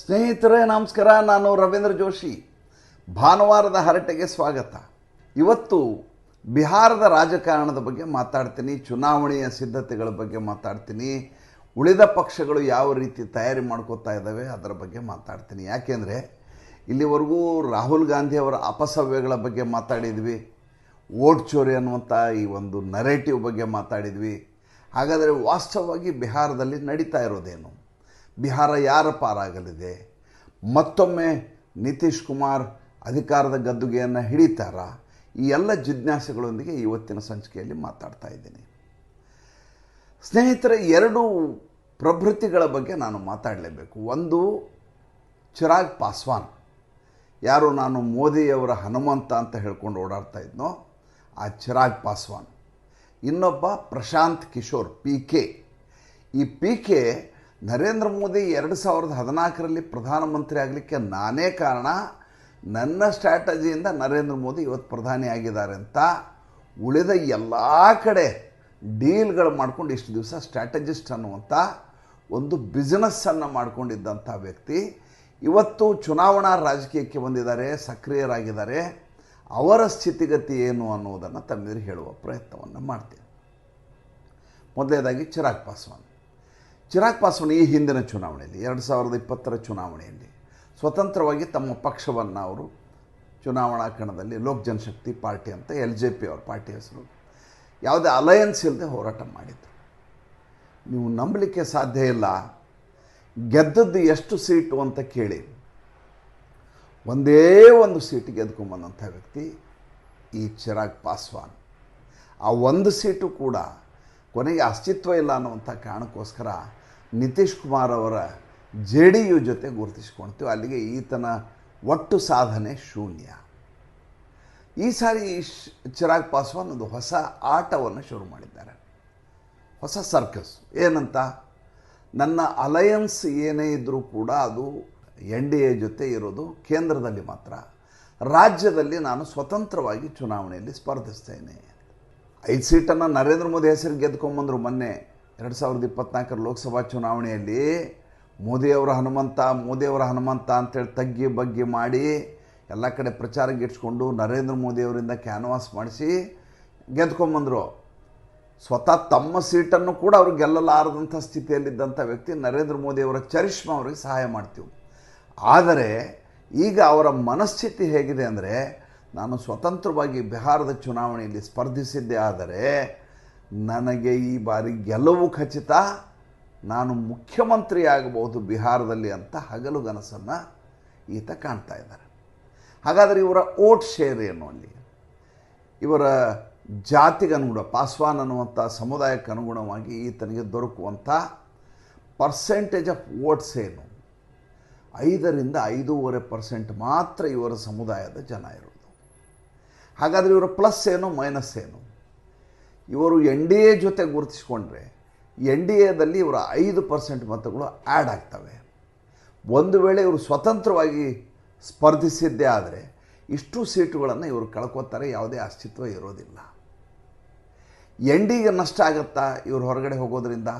ಸ್ನೇಹಿತರೇ, ನಮಸ್ಕಾರ. ನಾನು ರವೀಂದ್ರ ಜೋಶಿ. ಭಾನುವಾರದ ಹರಟೆಗೆ ಸ್ವಾಗತ. ಇವತ್ತು ಬಿಹಾರದ ರಾಜಕಾರಣದ ಬಗ್ಗೆ ಮಾತಾಡ್ತೀನಿ, ಚುನಾವಣೆಯ ಸಿದ್ಧತೆಗಳ ಬಗ್ಗೆ ಮಾತಾಡ್ತೀನಿ, ಉಳಿದ ಪಕ್ಷಗಳು ಯಾವ ರೀತಿ ತಯಾರಿ ಮಾಡ್ಕೋತಾ ಇದ್ದಾವೆ ಅದರ ಬಗ್ಗೆ ಮಾತಾಡ್ತೀನಿ. ಯಾಕೆಂದರೆ, ಇಲ್ಲಿವರೆಗೂ ರಾಹುಲ್ ಗಾಂಧಿ ಅವರ ಅಪಸವ್ಯಗಳ ಬಗ್ಗೆ ಮಾತಾಡಿದ್ವಿ, ಓಟ್ ಚೋರಿ ಅನ್ನುವಂಥ ಈ ಒಂದು ನರೇಟಿವ್ ಬಗ್ಗೆ ಮಾತಾಡಿದ್ವಿ. ಹಾಗಾದರೆ ವಾಸ್ತವವಾಗಿ ಬಿಹಾರದಲ್ಲಿ ನಡೀತಾ ಇರೋದೇನು? ಬಿಹಾರ ಯಾರ ಪಾರಾಗಲಿದೆ? ಮತ್ತೊಮ್ಮೆ ನಿತೀಶ್ ಕುಮಾರ್ ಅಧಿಕಾರದ ಗದ್ದುಗೆಯನ್ನು ಹಿಡಿತಾರಾ? ಈ ಎಲ್ಲ ಜಿಜ್ಞಾಸೆಗಳೊಂದಿಗೆ ಇವತ್ತಿನ ಸಂಚಿಕೆಯಲ್ಲಿ ಮಾತಾಡ್ತಾ ಇದ್ದೀನಿ. ಸ್ನೇಹಿತರೆ, ಎರಡು ಪ್ರಭೃತಿಗಳ ಬಗ್ಗೆ ನಾನು ಮಾತಾಡಲೇಬೇಕು. ಒಂದು, ಚಿರಾಗ್ ಪಾಸ್ವಾನ್. ಯಾರು ನಾನು ಮೋದಿಯವರ ಹನುಮಂತ ಅಂತ ಹೇಳ್ಕೊಂಡು ಓಡಾಡ್ತಾ ಇದ್ನೋ, ಆ ಚಿರಾಗ್ ಪಾಸ್ವಾನ್. ಇನ್ನೊಬ್ಬ ಪ್ರಶಾಂತ್ ಕಿಶೋರ್, ಪಿ ಕೆ. ಈ ಪಿ ಕೆ ನರೇಂದ್ರ ಮೋದಿ ಎರಡು ಸಾವಿರದ ಹದಿನಾಲ್ಕರಲ್ಲಿ ಪ್ರಧಾನಮಂತ್ರಿ ಆಗಲಿಕ್ಕೆ ನಾನೇ ಕಾರಣ. ನನ್ನ ಸ್ಟ್ರಾಟಜಿಯಿಂದ ನರೇಂದ್ರ ಮೋದಿ ಇವತ್ತು ಪ್ರಧಾನಿ ಆಗಿದ್ದಾರೆ ಅಂತ ಉಳಿದ ಎಲ್ಲ ಕಡೆ ಡೀಲ್ಗಳು ಮಾಡ್ಕೊಂಡು ಇಷ್ಟು ದಿವಸ ಸ್ಟ್ರಾಟಜಿಸ್ಟ್ ಅನ್ನುವಂಥ ಒಂದು ಬಿಸ್ನೆಸ್ಸನ್ನು ಮಾಡಿಕೊಂಡಿದ್ದಂಥ ವ್ಯಕ್ತಿ. ಇವತ್ತು ಚುನಾವಣಾ ರಾಜಕೀಯಕ್ಕೆ ಬಂದಿದ್ದಾರೆ, ಸಕ್ರಿಯರಾಗಿದ್ದಾರೆ. ಅವರ ಸ್ಥಿತಿಗತಿ ಏನು ಅನ್ನೋದನ್ನು ತಮ್ಮೆದುರು ಹೇಳುವ ಪ್ರಯತ್ನವನ್ನು ಮಾಡ್ತೀನಿ. ಮೊದಲನೇದಾಗಿ ಚಿರಾಗ್ ಪಾಸ್ವಾನ್. ಚಿರಾಗ್ ಪಾಸ್ವಾನ್ ಈ ಹಿಂದಿನ ಚುನಾವಣೆಯಲ್ಲಿ, ಎರಡು ಸಾವಿರದ ಇಪ್ಪತ್ತರ ಚುನಾವಣೆಯಲ್ಲಿ ಸ್ವತಂತ್ರವಾಗಿ ತಮ್ಮ ಪಕ್ಷವನ್ನು ಅವರು ಚುನಾವಣಾ ಕಣದಲ್ಲಿ ಲೋಕ್ ಜನಶಕ್ತಿ ಪಾರ್ಟಿ ಅಂತ ಎಲ್ ಜೆ ಪಿ ಅವ್ರ ಪಾರ್ಟಿ ಹೆಸರು, ಯಾವುದೇ ಅಲಯನ್ಸ್ ಇಲ್ಲದೆ ಹೋರಾಟ ಮಾಡಿದರು. ನೀವು ನಂಬಲಿಕ್ಕೆ ಸಾಧ್ಯ ಇಲ್ಲ. ಗೆದ್ದದ್ದು ಎಷ್ಟು ಸೀಟು ಅಂತ ಕೇಳಿ, ಒಂದೇ ಒಂದು ಸೀಟ್ ಗೆದ್ಕೊಂಬಂದಂಥ ವ್ಯಕ್ತಿ ಈ ಚಿರಾಗ್ ಪಾಸ್ವಾನ್. ಆ ಒಂದು ಸೀಟು ಕೂಡ ಕೊನೆಗೆ ಅಸ್ತಿತ್ವ ಇಲ್ಲ ಅನ್ನುವಂಥ ಕಾರಣಕ್ಕೋಸ್ಕರ ನಿತೀಶ್ ಕುಮಾರ್ ಅವರ ಜೆ ಡಿ ಯು ಜೊತೆ ಗುರುತಿಸ್ಕೊಳ್ತೀವಿ ಅಲ್ಲಿಗೆ ಈತನ ಒಟ್ಟು ಸಾಧನೆ ಶೂನ್ಯ. ಈ ಸಾರಿ ಚಿರಾಗ್ ಪಾಸ್ವಾನ್ ಒಂದು ಹೊಸ ಆಟವನ್ನು ಶುರು ಮಾಡಿದ್ದಾರೆ. ಹೊಸ ಸರ್ಕಸ್. ಏನಂತ? ನನ್ನ ಅಲಯನ್ಸ್ ಏನೇ ಇದ್ದರೂ ಕೂಡ ಅದು ಎನ್ ಡಿ ಎ ಜೊತೆ ಇರೋದು ಕೇಂದ್ರದಲ್ಲಿ ಮಾತ್ರ. ರಾಜ್ಯದಲ್ಲಿ ನಾನು ಸ್ವತಂತ್ರವಾಗಿ ಚುನಾವಣೆಯಲ್ಲಿ ಸ್ಪರ್ಧಿಸ್ತೇನೆ. ಐದು ಸೀಟನ್ನು ನರೇಂದ್ರ ಮೋದಿ ಹೆಸರು ಗೆದ್ಕೊಂಬಂದರು ಮೊನ್ನೆ. ಎರಡು ಸಾವಿರದ ಇಪ್ಪತ್ನಾಲ್ಕರ ಲೋಕಸಭಾ ಚುನಾವಣೆಯಲ್ಲಿ ಮೋದಿಯವರ ಹನುಮಂತ ಮೋದಿಯವರ ಹನುಮಂತ ಅಂತೇಳಿ ತಗ್ಗಿ ಬಗ್ಗಿ ಮಾಡಿ ಎಲ್ಲ ಕಡೆ ಪ್ರಚಾರಕ್ಕೆ ಇಟ್ಸ್ಕೊಂಡು ನರೇಂದ್ರ ಮೋದಿಯವರಿಂದ ಕ್ಯಾನ್ವಾಸ್ ಮಾಡಿಸಿ ಗೆದ್ಕೊಂಬಂದರು. ಸ್ವತಃ ತಮ್ಮ ಸೀಟನ್ನು ಕೂಡ ಅವ್ರು ಗೆಲ್ಲಲಾರದಂಥ ಸ್ಥಿತಿಯಲ್ಲಿದ್ದಂಥ ವ್ಯಕ್ತಿ ನರೇಂದ್ರ ಮೋದಿಯವರ ಚರಿಷ್ಮಾ ಅವರಿಗೆ ಸಹಾಯ ಮಾಡ್ತೀವಿ. ಆದರೆ ಈಗ ಅವರ ಮನಸ್ಥಿತಿ ಹೇಗಿದೆ ಅಂದರೆ, ನಾನು ಸ್ವತಂತ್ರವಾಗಿ ಬಿಹಾರದ ಚುನಾವಣೆಯಲ್ಲಿ ಸ್ಪರ್ಧಿಸಿದ್ದೆ ಆದರೆ ನನಗೆ ಈ ಬಾರಿ ಗೆಲುವು ಖಚಿತ. ನಾನು ಮುಖ್ಯಮಂತ್ರಿ ಆಗಬಹುದು ಬಿಹಾರದಲ್ಲಿ ಅಂತ ಹಗಲುಗನಸನ್ನು ಈತ ಕಾಣ್ತಾ ಇದ್ದಾರೆ. ಹಾಗಾದರೆ ಇವರ ಓಟ್ ಶೇರ್ ಏನು ಅಲ್ಲಿ? ಇವರ ಜಾತಿಗನುಗುಣ ಪಾಸ್ವಾನ್ ಅನ್ನುವಂಥ ಸಮುದಾಯಕ್ಕೆ ಅನುಗುಣವಾಗಿ ಈತನಿಗೆ ದೊರಕುವಂಥ ಪರ್ಸೆಂಟೇಜ್ ಆಫ್ ವೋಟ್ಸ್ ಏನು? ಐದರಿಂದ ಐದೂವರೆ ಪರ್ಸೆಂಟ್ ಮಾತ್ರ ಇವರ ಸಮುದಾಯದ ಜನ ಇರೋದು. ಹಾಗಾದರೆ ಇವರ ಪ್ಲಸ್ ಏನು ಮೈನಸ್ ಏನು? ಇವರು ಎನ್ ಡಿ ಎ ಜೊತೆ ಗುರುತಿಸ್ಕೊಂಡ್ರೆ ಎನ್ ಡಿ ಎದಲ್ಲಿ ಇವರ ಐದು ಪರ್ಸೆಂಟ್ ಮತಗಳು ಆ್ಯಡ್ ಆಗ್ತವೆ. ಒಂದು ವೇಳೆ ಇವರು ಸ್ವತಂತ್ರವಾಗಿ ಸ್ಪರ್ಧಿಸಿದ್ದೇ ಆದರೆ ಇಷ್ಟು ಸೀಟುಗಳನ್ನು ಇವರು ಕಳ್ಕೊತಾರೆ, ಯಾವುದೇ ಅಸ್ತಿತ್ವ ಇರೋದಿಲ್ಲ. ಎನ್ ಡಿಗೆ ನಷ್ಟ ಆಗುತ್ತಾ ಇವರು ಹೊರಗಡೆ ಹೋಗೋದ್ರಿಂದ?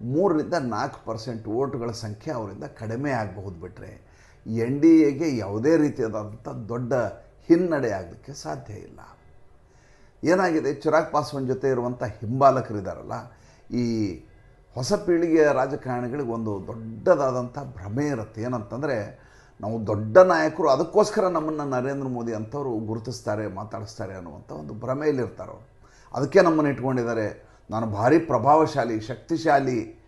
ಮೂರರಿಂದ ನಾಲ್ಕು ಪರ್ಸೆಂಟ್ ಓಟ್ಗಳ ಸಂಖ್ಯೆ ಅವರಿಂದ ಕಡಿಮೆ ಆಗಬಹುದು ಬಿಟ್ಟರೆ ಎನ್ ಡಿ ಎಗೆ ಯಾವುದೇ ರೀತಿಯಾದಂಥ ದೊಡ್ಡ ಹಿನ್ನಡೆ ಆಗಲಿಕ್ಕೆ ಸಾಧ್ಯ ಇಲ್ಲ. ಏನಾಗಿದೆ? ಚಿರಾಗ್ ಪಾಸ್ವಾನ್ ಜೊತೆ ಇರುವಂಥ ಹಿಂಬಾಲಕರಿದ್ದಾರಲ್ಲ ಈ ಹೊಸ ಪೀಳಿಗೆಯ ರಾಜಕಾರಣಿಗಳಿಗೆ ಒಂದು ದೊಡ್ಡದಾದಂಥ ಭ್ರಮೆ ಇರುತ್ತೆ. ಏನಂತಂದರೆ, ನಾವು ದೊಡ್ಡ ನಾಯಕರು ಅದಕ್ಕೋಸ್ಕರ ನಮ್ಮನ್ನು ನರೇಂದ್ರ ಮೋದಿ ಅಂಥವ್ರು ಗುರುತಿಸ್ತಾರೆ, ಮಾತಾಡಿಸ್ತಾರೆ ಅನ್ನುವಂಥ ಒಂದು ಭ್ರಮೆಯಲ್ಲಿರ್ತಾರೆ ಅವರು. ಅದಕ್ಕೆ ನಮ್ಮನ್ನು ಇಟ್ಕೊಂಡಿದ್ದಾರೆ. ನಾನು ಭಾರಿ ಪ್ರಭಾವಶಾಲಿ, ಶಕ್ತಿಶಾಲಿ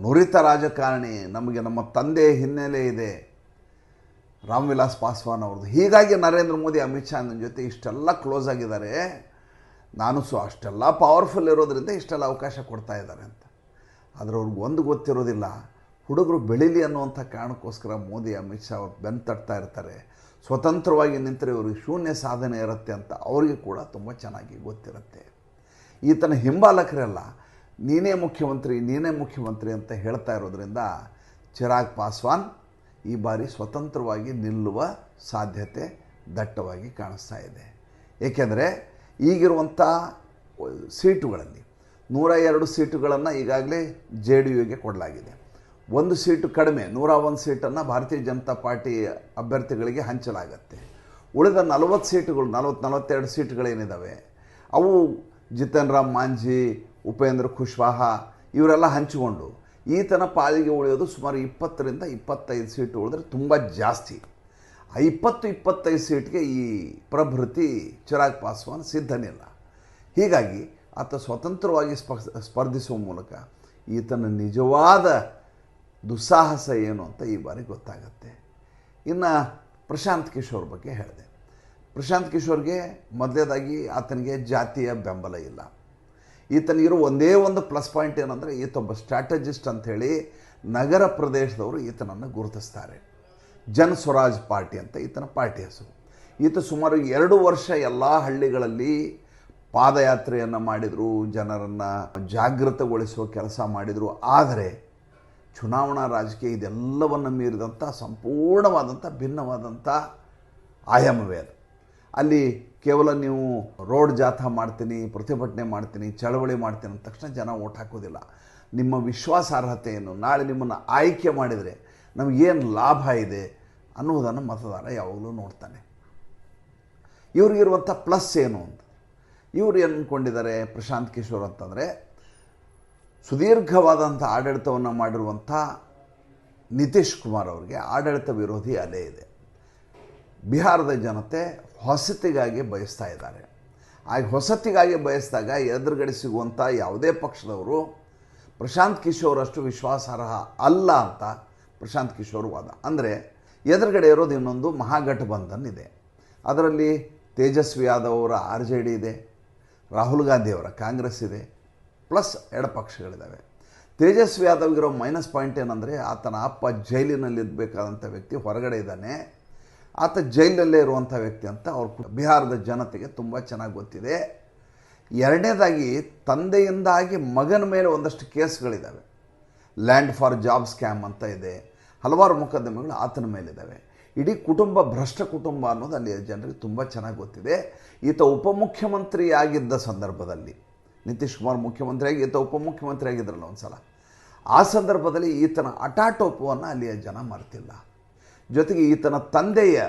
ನುರಿತ ರಾಜಕಾರಣಿ. ನಮಗೆ ನಮ್ಮ ತಂದೆ ಹಿನ್ನೆಲೆ ಇದೆ. ರಾಮ್ ವಿಲಾಸ್ ಪಾಸ್ವಾನ್ ಅವ್ರದ್ದು. ಹೀಗಾಗಿ ನರೇಂದ್ರ ಮೋದಿ, ಅಮಿತ್ ಶಾ ನನ್ನ ಜೊತೆ ಇಷ್ಟೆಲ್ಲ ಕ್ಲೋಸ್ ಆಗಿದ್ದಾರೆ. ನಾನು ಸೊ ಅಷ್ಟೆಲ್ಲ ಪವರ್ಫುಲ್ ಇರೋದ್ರಿಂದ ಇಷ್ಟೆಲ್ಲ ಅವಕಾಶ ಕೊಡ್ತಾ ಇದ್ದಾರೆ ಅಂತ. ಆದರೆ ಅವ್ರಿಗೆ ಒಂದು ಗೊತ್ತಿರೋದಿಲ್ಲ. ಹುಡುಗರು ಬೆಳೀಲಿ ಅನ್ನುವಂಥ ಕಾರಣಕ್ಕೋಸ್ಕರ ಮೋದಿ, ಅಮಿತ್ ಶಾ ಅವ್ರು ಬೆನ್ನು ತಟ್ತಾ ಇರ್ತಾರೆ. ಸ್ವತಂತ್ರವಾಗಿ ನಿಂತರೆ ಇವ್ರಿಗೆ ಶೂನ್ಯ ಸಾಧನೆ ಇರುತ್ತೆ ಅಂತ ಅವರಿಗೆ ಕೂಡ ತುಂಬ ಚೆನ್ನಾಗಿ ಗೊತ್ತಿರುತ್ತೆ. ಈತನ ಹಿಂಬಾಲಕರೆಲ್ಲ ನೀನೇ ಮುಖ್ಯಮಂತ್ರಿ ನೀನೇ ಮುಖ್ಯಮಂತ್ರಿ ಅಂತ ಹೇಳ್ತಾ ಇರೋದ್ರಿಂದ ಚಿರಾಗ್ ಪಾಸ್ವಾನ್ ಈ ಬಾರಿ ಸ್ವತಂತ್ರವಾಗಿ ನಿಲ್ಲುವ ಸಾಧ್ಯತೆ ದಟ್ಟವಾಗಿ ಕಾಣಿಸ್ತಾ ಇದೆ. ಏಕೆಂದರೆ ಈಗಿರುವಂಥ ಸೀಟುಗಳಲ್ಲಿ ನೂರ ಎರಡು ಸೀಟುಗಳನ್ನು ಈಗಾಗಲೇ ಜೆ ಡಿ ಯುಗೆ ಕೊಡಲಾಗಿದೆ. ಒಂದು ಸೀಟು ಕಡಿಮೆ, ನೂರ ಒಂದು ಸೀಟನ್ನು ಭಾರತೀಯ ಜನತಾ ಪಾರ್ಟಿ ಅಭ್ಯರ್ಥಿಗಳಿಗೆ ಹಂಚಲಾಗತ್ತೆ. ಉಳಿದ ನಲವತ್ತು ಸೀಟುಗಳು ನಲವತ್ತು ನಲವತ್ತೆರಡು ಸೀಟುಗಳೇನಿದ್ದಾವೆ ಅವು ಜಿತೇನ್ ರಾಮ್ ಮಾಂಜಿ, ಉಪೇಂದ್ರ ಕುಶ್ವಾಹ, ಇವರೆಲ್ಲ ಹಂಚಿಕೊಂಡು ಈತನ ಪಾಲಿಗೆ ಉಳಿಯೋದು ಸುಮಾರು ಇಪ್ಪತ್ತರಿಂದ ಇಪ್ಪತ್ತೈದು ಸೀಟು ಉಳಿದ್ರೆ ತುಂಬ ಜಾಸ್ತಿ. ಆ ಇಪ್ಪತ್ತು, ಇಪ್ಪತ್ತೈದು ಸೀಟ್ಗೆ ಈ ಪ್ರಭೃತಿ ಚಿರಾಗ್ ಪಾಸ್ವಾನ್ ಸಿದ್ಧನಿಲ್ಲ. ಹೀಗಾಗಿ ಆತ ಸ್ವತಂತ್ರವಾಗಿ ಸ್ಪ, ಸ್ಪರ್ಧಿಸುವ ಮೂಲಕ ಈತನ ನಿಜವಾದ ದುಸ್ಸಾಹಸ ಏನು ಅಂತ ಈ ಬಾರಿ ಗೊತ್ತಾಗತ್ತೆ. ಇನ್ನು ಪ್ರಶಾಂತ್ ಕಿಶೋರ್ ಬಗ್ಗೆ ಹೇಳಿದೆ. ಪ್ರಶಾಂತ್ ಕಿಶೋರ್ಗೆ ಮೊದಲೇದಾಗಿ ಆತನಿಗೆ ಜಾತಿಯ ಬೆಂಬಲ ಇಲ್ಲ. ಈತನಿಗಿರೋ ಒಂದೇ ಒಂದು ಪ್ಲಸ್ ಪಾಯಿಂಟ್ ಏನಂದರೆ ಈತೊಬ್ಬ ಸ್ಟ್ರಾಟಜಿಸ್ಟ್ ಅಂಥೇಳಿ ನಗರ ಪ್ರದೇಶದವರು ಈತನನ್ನು ಗುರುತಿಸ್ತಾರೆ. ಜನ್ ಸ್ವರಾಜ್ ಪಾರ್ಟಿ ಅಂತ ಈತನ ಪಾರ್ಟಿ ಹೆಸರು. ಈತ ಸುಮಾರು ಎರಡು ವರ್ಷ ಎಲ್ಲ ಹಳ್ಳಿಗಳಲ್ಲಿ ಪಾದಯಾತ್ರೆಯನ್ನು ಮಾಡಿದರು, ಜನರನ್ನು ಜಾಗೃತಗೊಳಿಸುವ ಕೆಲಸ ಮಾಡಿದರು. ಆದರೆ ಚುನಾವಣಾ ರಾಜಕೀಯ ಇದೆಲ್ಲವನ್ನು ಮೀರಿದಂಥ ಸಂಪೂರ್ಣವಾದಂಥ ಭಿನ್ನವಾದಂಥ ಆಯಾಮವೇ ಅದು. ಅಲ್ಲಿ ಕೇವಲ ನೀವು ರೋಡ್ ಜಾಥಾ ಮಾಡ್ತೀನಿ, ಪ್ರತಿಭಟನೆ ಮಾಡ್ತೀನಿ, ಚಳವಳಿ ಮಾಡ್ತೀನಿ ಅಂದ ತಕ್ಷಣ ಜನ ಓಟ್ ಹಾಕೋದಿಲ್ಲ. ನಿಮ್ಮ ವಿಶ್ವಾಸಾರ್ಹತೆಯನ್ನು ನಾಳೆ ನಿಮ್ಮನ್ನು ಆಯ್ಕೆ ಮಾಡಿದರೆ ನಮಗೇನು ಲಾಭ ಇದೆ ಅನ್ನುವುದನ್ನು ಮತದಾರ ಯಾವಾಗಲೂ ನೋಡ್ತಾನೆ. ಇವ್ರಿಗಿರುವಂಥ ಪ್ಲಸ್ ಏನು ಅಂತ. ಇವರು ಏನು ಅಂದ್ಕೊಂಡಿದ್ದಾರೆ ಪ್ರಶಾಂತ್ ಕಿಶೋರ್ ಅಂತಂದರೆ ಸುದೀರ್ಘವಾದಂಥ ಆಡಳಿತವನ್ನು ಮಾಡಿರುವಂಥ ನಿತೀಶ್ ಕುಮಾರ್ ಅವರಿಗೆ ಆಡಳಿತ ವಿರೋಧಿ ಅಲೆ ಇದೆ. ಬಿಹಾರದ ಜನತೆ ಹೊಸತಿಗಾಗಿ ಬಯಸ್ತಾ ಇದ್ದಾರೆ. ಆ ಹೊಸತಿಗಾಗಿ ಬಯಸಿದಾಗ ಎದುರುಗಡೆ ಸಿಗುವಂಥ ಯಾವುದೇ ಪಕ್ಷದವರು ಪ್ರಶಾಂತ್ ಕಿಶೋರ್ ಅಷ್ಟು ವಿಶ್ವಾಸಾರ್ಹ ಅಲ್ಲ ಅಂತ ಪ್ರಶಾಂತ್ ಕಿಶೋರ್ ವಾದ. ಅಂದರೆ ಎದುರುಗಡೆ ಇರೋದು ಇನ್ನೊಂದು ಮಹಾಗಠಬಂಧನ್ ಇದೆ ಅದರಲ್ಲಿ ತೇಜಸ್ವಿ ಯಾದವ್ ಅವರ ಆರ್ ಜೆ ಡಿ ಇದೆ, ರಾಹುಲ್ ಗಾಂಧಿ ಅವರ ಕಾಂಗ್ರೆಸ್ ಇದೆ, ಪ್ಲಸ್ ಎಡಪಕ್ಷಗಳಿದ್ದಾವೆ ತೇಜಸ್ವಿ ಯಾದವ್ಗಿರೋ ಮೈನಸ್ ಪಾಯಿಂಟ್ ಏನಂದರೆ ಆತನ ಅಪ್ಪ ಜೈಲಿನಲ್ಲಿದ್ದಬೇಕಾದಂಥ ವ್ಯಕ್ತಿ ಹೊರಗಡೆ ಇದ್ದಾನೆ. ಆತ ಜೈಲಲ್ಲೇ ಇರುವಂಥ ವ್ಯಕ್ತಿ ಅಂತ ಅವ್ರ ಬಿಹಾರದ ಜನತೆಗೆ ತುಂಬ ಚೆನ್ನಾಗಿ ಗೊತ್ತಿದೆ. ಎರಡನೇದಾಗಿ ತಂದೆಯಿಂದಾಗಿ ಮಗನ ಮೇಲೆ ಒಂದಷ್ಟು ಕೇಸ್ಗಳಿದ್ದಾವೆ ಲ್ಯಾಂಡ್ ಫಾರ್ ಜಾಬ್ ಸ್ಕ್ಯಾಮ್ ಅಂತ ಇದೆ. ಹಲವಾರು ಮೊಕದ್ದಮೆಗಳು ಆತನ ಮೇಲಿದ್ದಾವೆ ಇಡೀ ಕುಟುಂಬ ಭ್ರಷ್ಟ ಕುಟುಂಬ ಅನ್ನೋದು ಅಲ್ಲಿ ಜನರಿಗೆ ತುಂಬ ಚೆನ್ನಾಗಿ ಗೊತ್ತಿದೆ. ಈತ ಉಪಮುಖ್ಯಮಂತ್ರಿ ಆಗಿದ್ದ ಸಂದರ್ಭದಲ್ಲಿ, ನಿತೀಶ್ ಕುಮಾರ್ ಮುಖ್ಯಮಂತ್ರಿಯಾಗಿ, ಈತ ಉಪಮುಖ್ಯಮಂತ್ರಿ ಆಗಿದ್ರಲ್ಲ ಒಂದು ಸಲ ಆ ಸಂದರ್ಭದಲ್ಲಿ ಈತನ ಅಟಾಟೋಪವನ್ನು ಅಲ್ಲಿಯ ಜನ ಮರೆತಿಲ್ಲ. ಜೊತೆಗೆ ಈತನ ತಂದೆಯ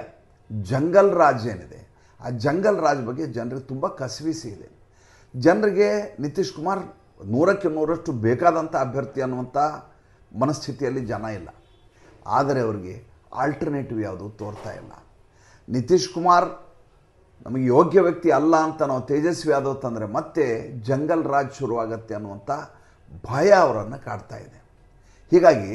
ಜಂಗಲ್ ರಾಜ್ ಏನಿದೆ, ಆ ಜಂಗಲ್ ರಾಜ್ ಬಗ್ಗೆ ಜನರಿಗೆ ತುಂಬ ಕಸಿವಿಸಿ ಇದೆ. ಜನರಿಗೆ ನಿತೀಶ್ ಕುಮಾರ್ ನೂರಕ್ಕೆ ನೂರಷ್ಟು ಬೇಕಾದಂಥ ಅಭ್ಯರ್ಥಿ ಅನ್ನುವಂಥ ಮನಸ್ಥಿತಿಯಲ್ಲಿ ಜನ ಇಲ್ಲ. ಆದರೆ ಅವರಿಗೆ ಆಲ್ಟರ್ನೇಟಿವ್ ಯಾವುದು ತೋರ್ತಾ ಇಲ್ಲ. ನಿತೀಶ್ ಕುಮಾರ್ ನಮಗೆ ಯೋಗ್ಯ ವ್ಯಕ್ತಿ ಅಲ್ಲ ಅಂತ ನಾವು ತೇಜಸ್ವಿ ಯಾದವ್ ತಂದರೆ ಮತ್ತೆ ಜಂಗಲ್ ರಾಜ್ ಶುರುವಾಗತ್ತೆ ಅನ್ನುವಂಥ ಭಯ ಅವರನ್ನು ಕಾಡ್ತಾ ಇದೆ. ಹೀಗಾಗಿ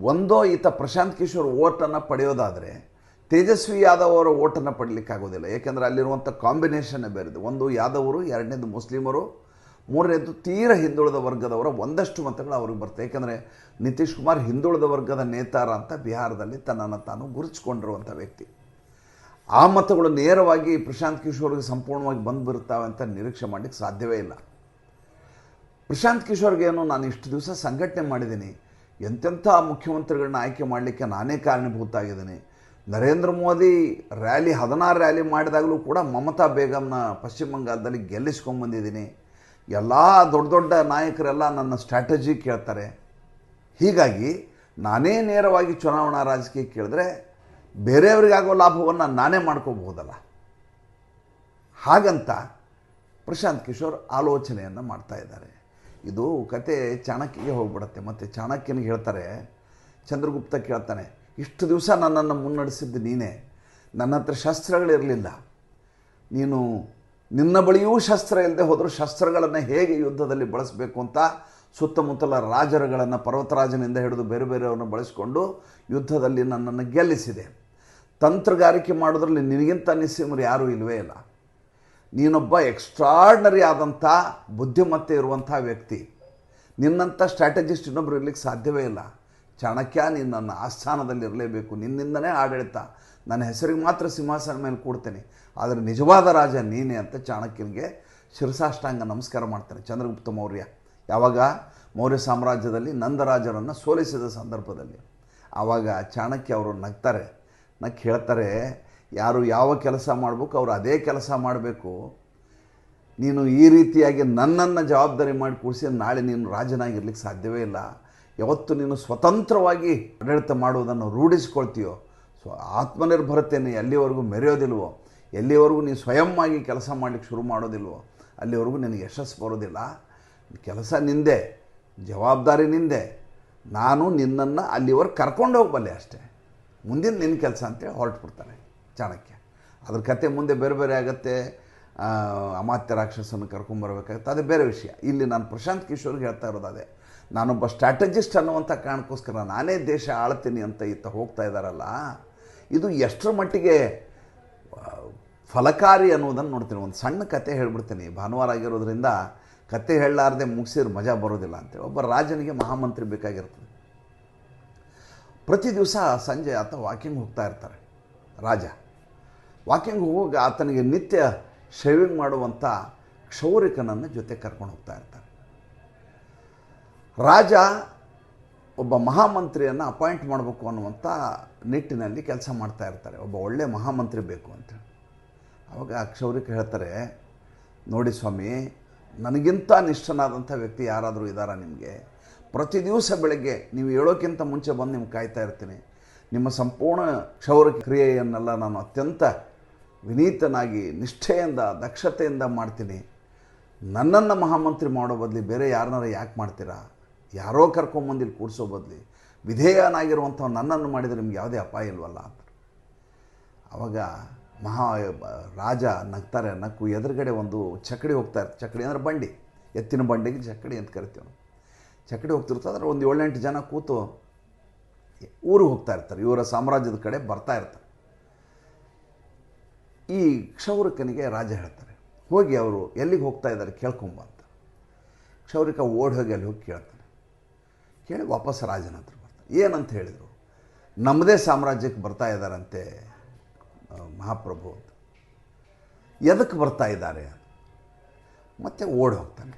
ಒಂದೋ ಈತ ಪ್ರಶಾಂತ್ ಕಿಶೋರ್ ಓಟನ್ನು ಪಡೆಯೋದಾದರೆ ತೇಜಸ್ವಿ ಯಾದವ್ ಅವರ ಓಟನ್ನು ಪಡಲಿಕ್ಕಾಗೋದಿಲ್ಲ. ಏಕೆಂದರೆ ಅಲ್ಲಿರುವಂಥ ಕಾಂಬಿನೇಷನ್ನೇ ಬೇರೆದು. ಒಂದು ಯಾದವರು, ಎರಡನೇದು ಮುಸ್ಲಿಮರು, ಮೂರನೇದು ತೀರ ಹಿಂದುಳಿದ ವರ್ಗದವರ ಒಂದಷ್ಟು ಮತಗಳು ಅವ್ರಿಗೆ ಬರ್ತವೆ. ಏಕೆಂದರೆ ನಿತೀಶ್ ಕುಮಾರ್ ಹಿಂದುಳಿದ ವರ್ಗದ ನೇತಾರ ಅಂತ ಬಿಹಾರದಲ್ಲಿ ತನ್ನನ್ನು ತಾನು ಗುರುತಿಸ್ಕೊಂಡಿರುವಂಥ ವ್ಯಕ್ತಿ. ಆ ಮತಗಳು ನೇರವಾಗಿ ಪ್ರಶಾಂತ್ ಕಿಶೋರ್ಗೆ ಸಂಪೂರ್ಣವಾಗಿ ಬಂದುಬಿಡ್ತಾವೆ ಅಂತ ನಿರೀಕ್ಷೆ ಮಾಡಲಿಕ್ಕೆ ಸಾಧ್ಯವೇ ಇಲ್ಲ. ಪ್ರಶಾಂತ್ ಕಿಶೋರ್ಗೇನು ನಾನು ಇಷ್ಟು ದಿವಸ ಸಂಘಟನೆ ಮಾಡಿದ್ದೀನಿ. ಎಂತೆಂಥ ಮುಖ್ಯಮಂತ್ರಿಗಳನ್ನ ಆಯ್ಕೆ ಮಾಡಲಿಕ್ಕೆ ನಾನೇ ಕಾರಣೀಭೂತ ಆಗಿದ್ದೀನಿ ನರೇಂದ್ರ ಮೋದಿ ರ್ಯಾಲಿ, ಹದಿನಾರು ರ್ಯಾಲಿ ಮಾಡಿದಾಗಲೂ ಕೂಡ ಮಮತಾ ಬೇಗಮ್ನ ಪಶ್ಚಿಮ ಬಂಗಾಳದಲ್ಲಿ ಗೆಲ್ಲಿಸ್ಕೊಂಬಂದಿದ್ದೀನಿ ಎಲ್ಲ ದೊಡ್ಡ ದೊಡ್ಡ ನಾಯಕರೆಲ್ಲ ನನ್ನ ಸ್ಟ್ರಾಟಜಿ ಕೇಳ್ತಾರೆ. ಹೀಗಾಗಿ ನಾನೇ ನೇರವಾಗಿ ಚುನಾವಣಾ ರಾಜಕೀಯ ಕೇಳಿದ್ರೆ ಬೇರೆಯವರಿಗಾಗೋ ಲಾಭವನ್ನು ನಾನೇ ಮಾಡ್ಕೋಬಹುದಲ್ಲ. ಹಾಗಂತ ಪ್ರಶಾಂತ್ ಕಿಶೋರ್ ಆಲೋಚನೆಯನ್ನು ಮಾಡ್ತಾ ಇದ್ದಾರೆ. ಇದು ಕತೆ ಚಾಣಕ್ಯಗೆ ಹೋಗ್ಬಿಡತ್ತೆ. ಮತ್ತು ಚಾಣಕ್ಯನಿಗೆ ಹೇಳ್ತಾರೆ, ಚಂದ್ರಗುಪ್ತ ಕೇಳ್ತಾನೆ, ಇಷ್ಟು ದಿವಸ ನನ್ನನ್ನು ಮುನ್ನಡೆಸಿದ್ದು ನೀನೇ, ನನ್ನ ಹತ್ರ ಶಸ್ತ್ರಗಳಿರಲಿಲ್ಲ. ನೀನು ನಿನ್ನ ಬಳಿಯೂ ಶಸ್ತ್ರ ಇಲ್ಲದೆ ಹೋದರೂ ಶಸ್ತ್ರಗಳನ್ನು ಹೇಗೆ ಯುದ್ಧದಲ್ಲಿ ಬಳಸಬೇಕು ಅಂತ ಸುತ್ತಮುತ್ತಲ ರಾಜರುಗಳನ್ನು ಪರ್ವತರಾಜನಿಂದ ಹಿಡಿದು ಬೇರೆ ಬೇರೆಯವ್ರನ್ನ ಬಳಸಿಕೊಂಡು ಯುದ್ಧದಲ್ಲಿ ನನ್ನನ್ನು ಗೆಲ್ಲಿಸಿದೆ. ತಂತ್ರಗಾರಿಕೆ ಮಾಡೋದ್ರಲ್ಲಿ ನಿನಗಿಂತ ನಿಸ್ಸೀಮರು ಯಾರೂ ಇಲ್ಲವೇ ಇಲ್ಲ. ನೀನೊಬ್ಬ ಎಕ್ಸ್ಟ್ರಾರ್ಡ್ನರಿ ಆದಂಥ ಬುದ್ಧಿಮತ್ತೆ ಇರುವಂಥ ವ್ಯಕ್ತಿ. ನಿನ್ನಂಥ ಸ್ಟ್ರಾಟಜಿಸ್ಟ್ ಇನ್ನೊಬ್ರು ಇರಲಿಕ್ಕೆ ಸಾಧ್ಯವೇ ಇಲ್ಲ. ಚಾಣಕ್ಯ ನೀನು ನನ್ನ ಆಸ್ಥಾನದಲ್ಲಿ ಇರಲೇಬೇಕು. ನಿನ್ನಿಂದನೇ ಆಡಳಿತ. ನನ್ನ ಹೆಸರಿಗೆ ಮಾತ್ರ ಸಿಂಹಾಸನ ಮೇಲೆ ಕೂಡ್ತೇನೆ. ಆದರೆ ನಿಜವಾದ ರಾಜ ನೀನೇ ಅಂತ ಚಾಣಕ್ಯನಿಗೆ ಶಿರಸಾಷ್ಟಾಂಗ ನಮಸ್ಕಾರ ಮಾಡ್ತಾನೆ. ಚಂದ್ರಗುಪ್ತ ಮೌರ್ಯ. ಯಾವಾಗ? ಮೌರ್ಯ ಸಾಮ್ರಾಜ್ಯದಲ್ಲಿ ನಂದರಾಜರನ್ನು ಸೋಲಿಸಿದ ಸಂದರ್ಭದಲ್ಲಿ. ಆವಾಗ ಚಾಣಕ್ಯ ಅವರು ನಗ್ತಾರೆ. ನಗ್ ಹೇಳ್ತಾರೆ ಯಾರು ಯಾವ ಕೆಲಸ ಮಾಡಬೇಕು, ಅವರು ಅದೇ ಕೆಲಸ ಮಾಡಬೇಕು. ನೀನು ಈ ರೀತಿಯಾಗಿ ನನ್ನನ್ನು ಜವಾಬ್ದಾರಿ ಮಾಡಿ ಕೂಡಿಸಿ ನಾಳೆ ನೀನು ರಾಜನಾಗಿರ್ಲಿಕ್ಕೆ ಸಾಧ್ಯವೇ ಇಲ್ಲ. ಯಾವತ್ತು ನೀನು ಸ್ವತಂತ್ರವಾಗಿ ಆಡಳಿತ ಮಾಡುವುದನ್ನು ರೂಢಿಸ್ಕೊಳ್ತೀಯೋ ಸೊ ಆತ್ಮನಿರ್ಭರತೆಯನ್ನು ಎಲ್ಲಿವರೆಗೂ ಮೆರೆಯೋದಿಲ್ವೋ, ಎಲ್ಲಿವರೆಗೂ ನೀನು ಸ್ವಯಂವಾಗಿ ಕೆಲಸ ಮಾಡಲಿಕ್ಕೆ ಶುರು ಮಾಡೋದಿಲ್ವೋ, ಅಲ್ಲಿವರೆಗೂ ನಿನಗೆ ಯಶಸ್ಸು ಬರೋದಿಲ್ಲ. ಕೆಲಸ ನಿಂದೆ, ಜವಾಬ್ದಾರಿ ನಿಂದೆ. ನಾನು ನಿನ್ನನ್ನು ಅಲ್ಲಿವರೆಗೆ ಕರ್ಕೊಂಡು ಹೋಗಬಲ್ಲೆ ಅಷ್ಟೇ. ಮುಂದಿನ ನಿನ್ನ ಕೆಲಸ ಅಂತೇಳಿ ಹೊರಟುಬಿಡ್ತಾನೆ ಚಾಣಕ್ಯ ಅದ್ರ ಕತೆ ಮುಂದೆ ಬೇರೆ ಬೇರೆ ಆಗುತ್ತೆ ಅಮಾತ್ಯ ರಾಕ್ಷಸನ್ನು ಕರ್ಕೊಂಬರ್ಬೇಕಾಗತ್ತೆ ಅದು ಬೇರೆ ವಿಷಯ. ಇಲ್ಲಿ ನಾನು ಪ್ರಶಾಂತ್ ಕಿಶೋರ್ಗೆ ಹೇಳ್ತಾ ಇರೋದು ಅದೇ. ನಾನೊಬ್ಬ ಸ್ಟ್ರಾಟಜಿಸ್ಟ್ ಅನ್ನುವಂಥ ಕಾರಣಕ್ಕೋಸ್ಕರ ನಾನೇ ದೇಶ ಆಳ್ತೀನಿ ಅಂತ ಇತ್ತ ಹೋಗ್ತಾ ಇದ್ದಾರಲ್ಲ ಇದು ಎಷ್ಟರ ಮಟ್ಟಿಗೆ ಫಲಕಾರಿ ಅನ್ನೋದನ್ನು ನೋಡ್ತೀನಿ. ಒಂದು ಸಣ್ಣ ಕತೆ ಹೇಳ್ಬಿಡ್ತೀನಿ. ಭಾನುವಾರ ಆಗಿರೋದ್ರಿಂದ ಕತೆ ಹೇಳಲಾರ್ದೆ ಮುಗಿಸಿದ್ರೆ ಮಜಾ ಬರೋದಿಲ್ಲ ಅಂತೇಳಿ. ಒಬ್ಬ ರಾಜನಿಗೆ ಮಹಾಮಂತ್ರಿ ಬೇಕಾಗಿರ್ತದೆ. ಪ್ರತಿ ದಿವಸ ಸಂಜೆ ಆತ ವಾಕಿಂಗ್ ಹೋಗ್ತಾ ಇರ್ತಾರೆ. ರಾಜ. ವಾಕಿಂಗ್ ಹೋಗಿ ಆತನಿಗೆ ನಿತ್ಯ ಶೇವಿಂಗ್ ಮಾಡುವಂಥ ಕ್ಷೌರಿಕನನ್ನು ಜೊತೆ ಕರ್ಕೊಂಡು ಹೋಗ್ತಾ ಇರ್ತಾರೆ. ರಾಜ ಒಬ್ಬ ಮಹಾಮಂತ್ರಿಯನ್ನು ಅಪಾಯಿಂಟ್ ಮಾಡಬೇಕು ಅನ್ನುವಂಥ ನಿಟ್ಟಿನಲ್ಲಿ ಕೆಲಸ ಮಾಡ್ತಾ ಇರ್ತಾರೆ. ಒಬ್ಬ ಒಳ್ಳೆ ಮಹಾಮಂತ್ರಿ ಬೇಕು ಅಂತೇಳಿ ಅವಾಗ ಆ ಕ್ಷೌರಿಕ ಹೇಳ್ತಾರೆ, ನೋಡಿ ಸ್ವಾಮಿ, ನನಗಿಂತ ನಿಷ್ಠನಾದಂಥ ವ್ಯಕ್ತಿ ಯಾರಾದರೂ ಇದ್ದಾರಾ ನಿಮಗೆ? ಪ್ರತಿ ದಿವಸ ಬೆಳಗ್ಗೆ ನೀವು ಹೇಳೋಕ್ಕಿಂತ ಮುಂಚೆ ಬಂದು ನಿಮ್ಗೆ ಕಾಯ್ತಾ ಇರ್ತೀನಿ. ನಿಮ್ಮ ಸಂಪೂರ್ಣ ಕ್ಷೌರ ಕ್ರಿಯೆಯನ್ನೆಲ್ಲ ನಾನು ಅತ್ಯಂತ ವಿನೀತನಾಗಿ ನಿಷ್ಠೆಯಿಂದ, ದಕ್ಷತೆಯಿಂದ ಮಾಡ್ತೀನಿ. ನನ್ನನ್ನು ಮಹಾಮಂತ್ರಿ ಮಾಡೋ ಬದಲಿ ಬೇರೆ ಯಾರನ್ನಾರ ಯಾಕೆ ಮಾಡ್ತೀರಾ? ಯಾರೋ ಕರ್ಕೊಂಬಂದಿಲ್ಲಿ ಕೂಡಿಸೋ ಕೂರಿಸೋ ಬದಲಿ. ವಿಧೇಯನಾಗಿರುವಂಥ ನನ್ನನ್ನು ಮಾಡಿದರೆ ನಿಮ್ಗೆ ಯಾವುದೇ ಅಪಾಯ ಇಲ್ವಲ್ಲ ಅಂತ. ಅವಾಗ ಮಹಾ, ರಾಜ ನಗ್ತಾರೆ, ನಕ್ಕು ಎದುರುಗಡೆ ಒಂದು ಚಕಡಿ ಹೋಗ್ತಾ ಇರ್ತಾರೆ ಚಕಡಿ ಅಂದರೆ ಬಂಡಿ. ಎತ್ತಿನ ಬಂಡಿಗೆ ಚಕಡಿ ಅಂತ ಕರಿತೀವಿ ಚಕಡಿ ಅಂದರೆ ಒಂದು ಏಳೆಂಟು ಜನ ಕೂತು ಊರಿಗೆ ಹೋಗ್ತಾ ಇರ್ತಾರೆ. ಇವರ ಸಾಮ್ರಾಜ್ಯದ ಕಡೆ ಬರ್ತಾ ಇರ್ತಾರೆ. ಈ ಕ್ಷೌರಿಕನಿಗೆ ರಾಜ ಹೇಳ್ತಾರೆ, ಹೋಗಿ ಅವರು ಎಲ್ಲಿಗೆ ಹೋಗ್ತಾ ಇದ್ದಾರೆ ಕೇಳ್ಕೊಂಬ ಅಂತ. ಕ್ಷೌರಿಕ ಓಡಿ ಹೋಗಿ ಅಲ್ಲಿ ಹೋಗಿ ಕೇಳ್ತಾನೆ. ಕೇಳಿ ವಾಪಸ್ ರಾಜನ ಹತ್ರ ಬರ್ತಾನೆ. ಏನಂತ ಹೇಳಿದರು? ನಮ್ಮದೇ ಸಾಮ್ರಾಜ್ಯಕ್ಕೆ ಬರ್ತಾ ಇದ್ದಾರಂತೆ ಮಹಾಪ್ರಭು ಅಂತ. ಎದಕ್ಕೆ ಬರ್ತಾ ಇದ್ದಾರೆ? ಮತ್ತೆ ಓಡಿ ಹೋಗ್ತಾನೆ.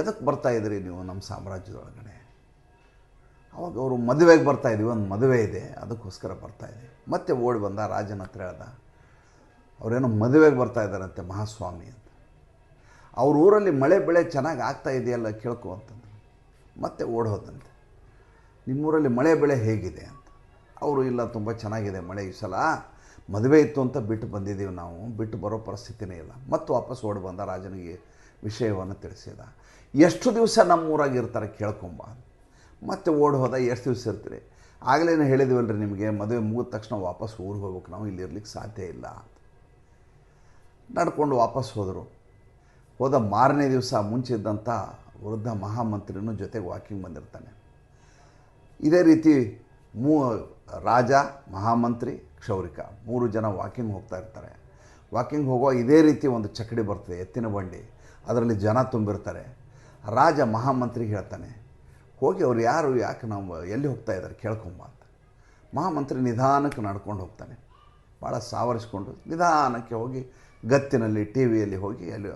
ಎದಕ್ಕೆ ಬರ್ತಾ ಇದ್ರಿ ನೀವು ನಮ್ಮ ಸಾಮ್ರಾಜ್ಯದೊಳಗಡೆ? ಅವಾಗ ಅವರು ಮದುವೆಗೆ ಬರ್ತಾ ಇದ್ದೀವಿ ಒಂದು ಮದುವೆ ಇದೆ, ಅದಕ್ಕೋಸ್ಕರ ಬರ್ತಾ ಇದೆ. ಮತ್ತೆ ಓಡಿ ಬಂದ, ರಾಜನ ಹತ್ರ ಹೇಳ್ದ ಅವರೇನೋ ಮದುವೆಗೆ ಬರ್ತಾ ಇದ್ದಾರಂತೆ ಮಹಾಸ್ವಾಮಿ ಅಂತ. ಅವ್ರ ಊರಲ್ಲಿ ಮಳೆ ಬೆಳೆ ಚೆನ್ನಾಗಿ ಆಗ್ತಾ ಇದೆಯಲ್ಲ ಕೇಳ್ಕೊ ಅಂತಂದ್ರೆ. ಮತ್ತೆ ಓಡೋದಂತೆ ನಿಮ್ಮೂರಲ್ಲಿ ಮಳೆ ಬೆಳೆ ಹೇಗಿದೆ ಅಂತ. ಅವರು, ಇಲ್ಲ, ತುಂಬ ಚೆನ್ನಾಗಿದೆ ಮಳೆ ಈ ಸಲ. ಮದುವೆ ಇತ್ತು ಅಂತ ಬಿಟ್ಟು ಬಂದಿದ್ದೀವಿ ನಾವು. ಬಿಟ್ಟು ಬರೋ ಪರಿಸ್ಥಿತಿನೇ ಇಲ್ಲ. ಮತ್ತು ವಾಪಸ್ ಓಡಿ ಬಂದ ರಾಜನಿಗೆ ವಿಷಯವನ್ನು ತಿಳಿಸಿದ. ಎಷ್ಟು ದಿವಸ ನಮ್ಮೂರಾಗಿ ಇರ್ತಾರೆ ಕೇಳ್ಕೊಂಬ ಮತ್ತೆ ಓಡಿ ಹೋದ ಎಷ್ಟು ದಿವಸ ಇರ್ತೀರಿ? ಆಗಲೇ ಹೇಳಿದ್ವಲ್ರಿ ನಿಮಗೆ ಮದುವೆ ಮುಗಿದ ತಕ್ಷಣ ವಾಪಸ್ ಊರಿಗೆ ಹೋಗ್ಬೇಕು ನಾವು. ಇಲ್ಲಿ ಇರ್ಲಿಕ್ಕೆ ಸಾಧ್ಯ ಇಲ್ಲ. ನಡ್ಕೊಂಡು ವಾಪಸ್ ಹೋದರು. ಹೋದ ಮಾರನೇ ದಿವಸ ಮುಂಚಿದ್ದಂಥ ವೃದ್ಧ ಮಹಾಮಂತ್ರಿನೂ ಜೊತೆಗೆ ವಾಕಿಂಗ್ ಬಂದಿರ್ತಾನೆ. ಇದೇ ರೀತಿ ಮೂ, ರಾಜ, ಮಹಾಮಂತ್ರಿ, ಕ್ಷೌರಿಕ ಮೂರು ಜನ ವಾಕಿಂಗ್ ಹೋಗ್ತಾ ಇರ್ತಾರೆ. ವಾಕಿಂಗ್ ಹೋಗುವ ಇದೇ ರೀತಿ ಒಂದು ಚಕಡಿ ಬರ್ತದೆ, ಎತ್ತಿನ ಬಂಡಿ. ಅದರಲ್ಲಿ ಜನ ತುಂಬಿರ್ತಾರೆ. ರಾಜ ಮಹಾಮಂತ್ರಿಗೆ ಹೇಳ್ತಾನೆ, ಹೋಗಿ ಅವ್ರು ಯಾರು, ಯಾಕೆ ನಾವು ಎಲ್ಲಿ ಹೋಗ್ತಾ ಇದ್ದಾರೆ ಕೇಳ್ಕೊಂಬ ಅಂತ. ಮಹಾಮಂತ್ರಿ ನಿಧಾನಕ್ಕೆ ನಡ್ಕೊಂಡು ಹೋಗ್ತಾನೆ. ಭಾಳ ಸಾವರಿಸ್ಕೊಂಡು ನಿಧಾನಕ್ಕೆ ಹೋಗಿ ಗತ್ತಿನಲ್ಲಿ ಟಿ ವಿಯಲ್ಲಿ ಹೋಗಿ ಅಲ್ಲಿ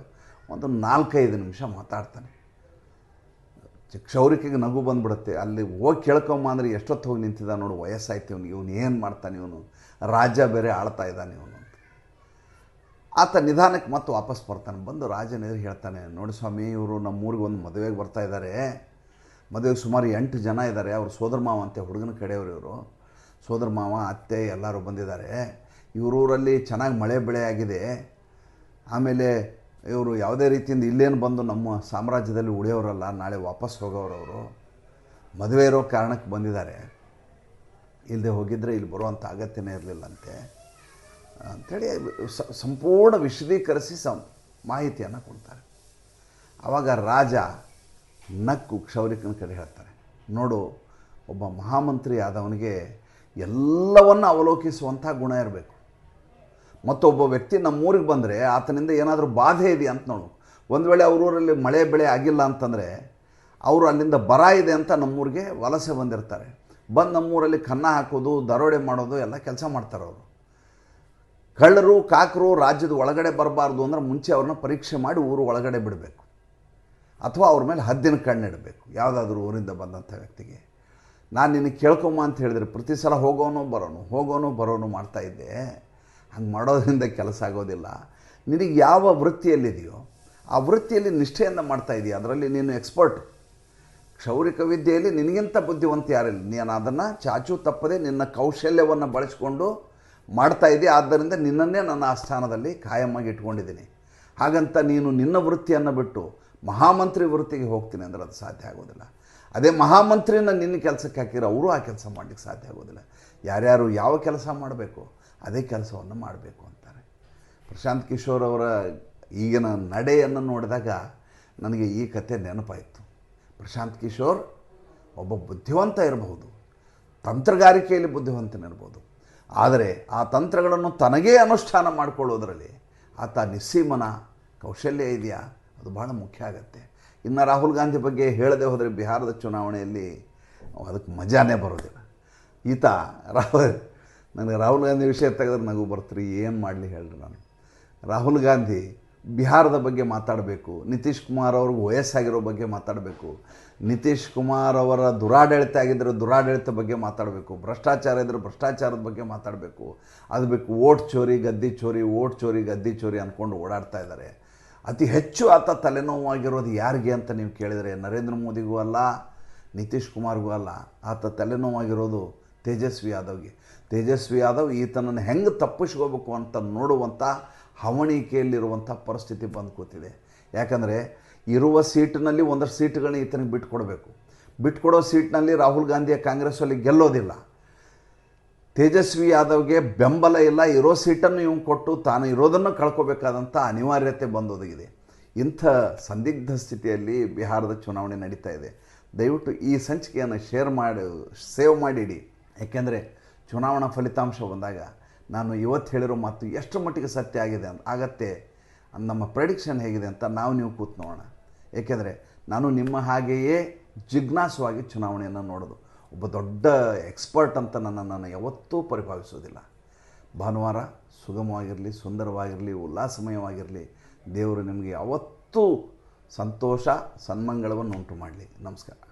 ಒಂದು ನಾಲ್ಕೈದು ನಿಮಿಷ ಮಾತಾಡ್ತಾನೆ. ಕ್ಷೌರಿಕೆಗೆ ನಗು ಬಂದ್ಬಿಡುತ್ತೆ. ಅಲ್ಲಿ ಹೋಗಿ ಕೇಳ್ಕೊಂಬ ಅಂದರೆ ಎಷ್ಟೊತ್ತು ಹೋಗಿ ನಿಂತಿದ್ದ ನೋಡು, ವಯಸ್ಸಾಯ್ತು ಇವನು ಇವನು ಏನು ಮಾಡ್ತಾನೆ ಇವನು? ರಾಜ ಬೇರೆ ಆಳ್ತಾ ಇದ್ದಾನೆ ಇವನು ಅಂತ. ಆತ ನಿಧಾನಕ್ಕೆ ಮತ್ತೆ ವಾಪಸ್ ಬರ್ತಾನೆ. ಬಂದು ರಾಜನ ಎದುರು ಹೇಳ್ತಾನೆ, ನೋಡಿ ಸ್ವಾಮಿ, ಇವರು ನಮ್ಮೂರಿಗೆ ಒಂದು ಮದುವೆಗೆ ಬರ್ತಾ ಇದ್ದಾರೆ. ಮದುವೆಗೆ ಸುಮಾರು ಎಂಟು ಜನ ಇದ್ದಾರೆ. ಅವರು ಸೋದರ ಮಾವ ಅಂತ, ಹುಡುಗನ ಕಡೆಯವರು ಇವರು. ಸೋದರ ಮಾವ, ಅತ್ತೆ ಎಲ್ಲರೂ ಬಂದಿದ್ದಾರೆ. ಇವರೂರಲ್ಲಿ ಚೆನ್ನಾಗಿ ಮಳೆ ಬೆಳೆ ಆಗಿದೆ. ಆಮೇಲೆ ಇವರು ಯಾವುದೇ ರೀತಿಯಿಂದ ಇಲ್ಲೇನು ಬಂದು ನಮ್ಮ ಸಾಮ್ರಾಜ್ಯದಲ್ಲಿ ಉಳಿಯೋರಲ್ಲ, ನಾಳೆ ವಾಪಸ್ ಹೋಗೋರವರು ಮದುವೆ ಇರೋ ಕಾರಣಕ್ಕೆ ಬಂದಿದ್ದಾರೆ. ಇಲ್ಲದೆ ಹೋಗಿದ್ದರೆ ಇಲ್ಲಿ ಬರುವಂಥ ಅಗತ್ಯನೇ ಇರಲಿಲ್ಲಂತೆ. ಅಂಥೇಳಿ ಸಂಪೂರ್ಣ ವಿಶದೀಕರಿಸಿ ಸಂ, ಮಾಹಿತಿಯನ್ನು ಕೊಡ್ತಾರೆ. ಆವಾಗ ರಾಜ ನಕ್ಕು ಕ್ಷೌರಿಕನ ಕಡೆ ಹೇಳ್ತಾರೆ, ನೋಡು, ಒಬ್ಬ ಮಹಾಮಂತ್ರಿ ಆದವನಿಗೆ ಎಲ್ಲವನ್ನು ಅವಲೋಕಿಸುವಂಥ ಗುಣ ಇರಬೇಕು. ಮತ್ತೊಬ್ಬ ವ್ಯಕ್ತಿ ನಮ್ಮೂರಿಗೆ ಬಂದರೆ ಆತನಿಂದ ಏನಾದರೂ ಬಾಧೆ ಇದೆಯಾ ಅಂತ ನೋಡು. ಒಂದು ವೇಳೆ ಅವ್ರ ಊರಲ್ಲಿ ಮಳೆ ಬೆಳೆ ಆಗಿಲ್ಲ ಅಂತಂದರೆ ಅವರು ಅಲ್ಲಿಂದ ಬರ ಇದೆ ಅಂತ ನಮ್ಮೂರಿಗೆ ವಲಸೆ ಬಂದಿರ್ತಾರೆ. ಬಂದು ನಮ್ಮೂರಲ್ಲಿ ಕನ್ನ ಹಾಕೋದು, ದರೋಡೆ ಮಾಡೋದು, ಎಲ್ಲ ಕೆಲಸ ಮಾಡ್ತಾರೆ ಅವರು. ಕಳ್ಳರು, ಕಾಕರು ರಾಜ್ಯದ ಒಳಗಡೆ ಬರಬಾರ್ದು ಅಂದ್ರೆ ಮುಂಚೆ ಅವ್ರನ್ನ ಪರೀಕ್ಷೆ ಮಾಡಿ ಊರು ಒಳಗಡೆ ಬಿಡಬೇಕು. ಅಥವಾ ಅವ್ರ ಮೇಲೆ ಹದ್ದಿನ ಕಣ್ಣಿಡಬೇಕು ಯಾವುದಾದ್ರೂ ಊರಿಂದ ಬಂದಂಥ ವ್ಯಕ್ತಿಗೆ. ನಾನು ನಿನಗೆ ಕೇಳ್ಕೊಂಬ ಅಂತ ಹೇಳಿದ್ರೆ ಪ್ರತಿ ಸಲ ಹೋಗೋನು ಬರೋನು ಹೋಗೋನು ಬರೋನು ಮಾಡ್ತಾ ಇದ್ದೆ. ಹಂಗೆ ಮಾಡೋದ್ರಿಂದ ಕೆಲಸ ಆಗೋದಿಲ್ಲ. ನಿನಗೆ ಯಾವ ವೃತ್ತಿಯಲ್ಲಿದೆಯೋ, ಆ ವೃತ್ತಿಯಲ್ಲಿ ನಿಷ್ಠೆಯಿಂದ ಮಾಡ್ತಾ ಇದೆಯಾ. ಅದರಲ್ಲಿ ನೀನು ಎಕ್ಸ್ಪರ್ಟ್ ಕ್ಷೌರಿಕ ವಿದ್ಯೆಯಲ್ಲಿ ನಿನಗಿಂತ ಬುದ್ಧಿವಂತ ಯಾರಿಲ್ಲ. ನೀನು ಅದನ್ನು ಚಾಚು ತಪ್ಪದೆ ನಿನ್ನ ಕೌಶಲ್ಯವನ್ನು ಬಳಸಿಕೊಂಡು ಮಾಡ್ತಾ ಇದೆಯಾ. ಆದ್ದರಿಂದ ನಿನ್ನನ್ನೇ ನನ್ನ ಆಸ್ಥಾನದಲ್ಲಿ ಖಾಯಮ್ಮಾಗಿ ಇಟ್ಕೊಂಡಿದ್ದೀನಿ. ಹಾಗಂತ ನೀನು ನಿನ್ನ ವೃತ್ತಿಯನ್ನು ಬಿಟ್ಟು ಮಹಾಮಂತ್ರಿ ವೃತ್ತಿಗೆ ಹೋಗ್ತೀನಿ ಅಂದರೆ ಅದು ಸಾಧ್ಯ ಆಗೋದಿಲ್ಲ. ಅದೇ ಮಹಾಮಂತ್ರಿನ ನಿನ್ನ ಕೆಲಸಕ್ಕೆ ಹಾಕಿರೋ ಅವರು ಆ ಕೆಲಸ ಮಾಡಲಿಕ್ಕೆ ಸಾಧ್ಯ ಆಗೋದಿಲ್ಲ. ಯಾರ್ಯಾರು ಯಾವ ಕೆಲಸ ಮಾಡಬೇಕು? ಅದೇ ಕೆಲಸವನ್ನು ಮಾಡಬೇಕು ಅಂತಾರೆ. ಪ್ರಶಾಂತ್ ಕಿಶೋರ್ ಅವರ ಈಗಿನ ನಡೆಯನ್ನು ನೋಡಿದಾಗ ನನಗೆ ಈ ಕತೆ ನೆನಪಾಯಿತು. ಪ್ರಶಾಂತ್ ಕಿಶೋರ್ ಒಬ್ಬ ಬುದ್ಧಿವಂತ ಇರಬಹುದು, ತಂತ್ರಗಾರಿಕೆಯಲ್ಲಿ ಬುದ್ಧಿವಂತನಿರ್ಬೋದು ಆದರೆ ಆ ತಂತ್ರಗಳನ್ನು ತನಗೇ ಅನುಷ್ಠಾನ ಮಾಡಿಕೊಳ್ಳೋದ್ರಲ್ಲಿ ಆತ ನಿಸ್ಸೀಮನ ಕೌಶಲ್ಯ ಇದೆಯಾ? ಅದು ಭಾಳ ಮುಖ್ಯ ಆಗತ್ತೆ. ಇನ್ನು ರಾಹುಲ್ ಗಾಂಧಿ ಬಗ್ಗೆ ಹೇಳದೆ ಹೋದರೆ ಬಿಹಾರದ ಚುನಾವಣೆಯಲ್ಲಿ ಅದಕ್ಕೆ ಮಜಾನೇ ಬರೋದಿಲ್ಲ. ಈತ ರಾಹುಲ್ ನನಗೆ ರಾಹುಲ್ ಗಾಂಧಿ ವಿಷಯ ತೆಗೆದ್ರೆ ನಗು ಬರ್ತೀರಿ, ಏನು ಮಾಡಲಿ ಹೇಳ್ರಿ ನಾನು. ರಾಹುಲ್ ಗಾಂಧಿ ಬಿಹಾರದ ಬಗ್ಗೆ ಮಾತಾಡಬೇಕು, ನಿತೀಶ್ ಕುಮಾರ್ ಅವ್ರಿಗೆ ವಯಸ್ಸಾಗಿರೋ ಬಗ್ಗೆ ಮಾತಾಡಬೇಕು, ನಿತೀಶ್ ಕುಮಾರ್ ಅವರ ದುರಾಡಳಿತ ಆಗಿದ್ದರೆ ದುರಾಡಳಿತ ಬಗ್ಗೆ ಮಾತಾಡಬೇಕು, ಭ್ರಷ್ಟಾಚಾರ ಇದ್ದರೆ ಭ್ರಷ್ಟಾಚಾರದ ಬಗ್ಗೆ ಮಾತಾಡಬೇಕು, ಅದು ಬೇಕು ಓಟ್ ಚೋರಿ, ಗದ್ದಿ ಚೋರಿ, ಓಟ್ ಚೋರಿ, ಗದ್ದಿ ಚೋರಿ ಅಂದ್ಕೊಂಡು ಓಡಾಡ್ತಾ ಇದ್ದಾರೆ. ಅತಿ ಹೆಚ್ಚು ಆತ ತಲೆನೋವಾಗಿರೋದು ಯಾರಿಗೆ ಅಂತ ನೀವು ಕೇಳಿದರೆ ನರೇಂದ್ರ ಮೋದಿಗೂ ಅಲ್ಲ, ನಿತೀಶ್ ಕುಮಾರ್ಗೂ ಅಲ್ಲ. ಆತ ತಲೆನೋವಾಗಿರೋದು ತೇಜಸ್ವಿ ಯಾದವ್ಗೆ. ತೇಜಸ್ವಿ ಯಾದವ್ ಈತನನ್ನು ಹೆಂಗೆ ತಪ್ಪಿಸ್ಕೋಬೇಕು ಅಂತ ನೋಡುವಂಥ ಹವಣಿಕೆಯಲ್ಲಿರುವಂಥ ಪರಿಸ್ಥಿತಿ ಬಂದು ಕೂತಿದೆ. ಯಾಕಂದರೆ ಇರುವ ಸೀಟಿನಲ್ಲಿ ಒಂದಷ್ಟು ಸೀಟ್ಗಳನ್ನ ಈತನಿಗೆ ಬಿಟ್ಕೊಡಬೇಕು. ಬಿಟ್ಕೊಡೋ ಸೀಟ್ನಲ್ಲಿ ರಾಹುಲ್ ಗಾಂಧಿಯ ಕಾಂಗ್ರೆಸ್ಸಲ್ಲಿ ಗೆಲ್ಲೋದಿಲ್ಲ. ತೇಜಸ್ವಿ ಯಾದವ್ಗೆ ಬೆಂಬಲ ಇಲ್ಲ, ಇರೋ ಸೀಟನ್ನು ಇವ್ನು ಕೊಟ್ಟು ತಾನು ಇರೋದನ್ನು ಕಳ್ಕೋಬೇಕಾದಂಥ ಅನಿವಾರ್ಯತೆ ಬಂದೊದಗಿದೆ. ಇಂಥ ಸಂದಿಗ್ಧ ಸ್ಥಿತಿಯಲ್ಲಿ ಬಿಹಾರದ ಚುನಾವಣೆ ನಡೀತಾ ಇದೆ. ದಯವಿಟ್ಟು ಈ ಸಂಚಿಕೆಯನ್ನು ಶೇರ್ ಮಾಡಿ, ಸೇವ್ ಮಾಡಿಡಿ. ಯಾಕೆಂದರೆ ಚುನಾವಣಾ ಫಲಿತಾಂಶ ಬಂದಾಗ ನಾನು ಇವತ್ತು ಹೇಳಿರೋ ಮಾತು ಎಷ್ಟು ಮಟ್ಟಿಗೆ ಸತ್ಯ ಆಗಿದೆ ಅಂತ ಆಗತ್ತೆ. ನಮ್ಮ ಪ್ರೆಡಿಕ್ಷನ್ ಹೇಗಿದೆ ಅಂತ ನಾವು ನೀವು ಕೂತು ನೋಡೋಣ. ಏಕೆಂದರೆ ನಾನು ನಿಮ್ಮ ಹಾಗೆಯೇ ಜಿಜ್ಞಾಸವಾಗಿ ಚುನಾವಣೆಯನ್ನು ನೋಡೋದು. ಒಬ್ಬ ದೊಡ್ಡ ಎಕ್ಸ್ಪರ್ಟ್ ಅಂತ ನನ್ನ ನಾನು ಯಾವತ್ತೂ ಪರಿಭಾವಿಸೋದಿಲ್ಲ. ಭಾನುವಾರ ಸುಗಮವಾಗಿರಲಿ, ಸುಂದರವಾಗಿರಲಿ, ಉಲ್ಲಾಸಮಯವಾಗಿರಲಿ ದೇವರು ನಿಮಗೆ ಯಾವತ್ತೂ ಸಂತೋಷ, ಸನ್ಮಂಗಳವನ್ನು ಉಂಟು ಮಾಡಲಿ. ನಮಸ್ಕಾರ.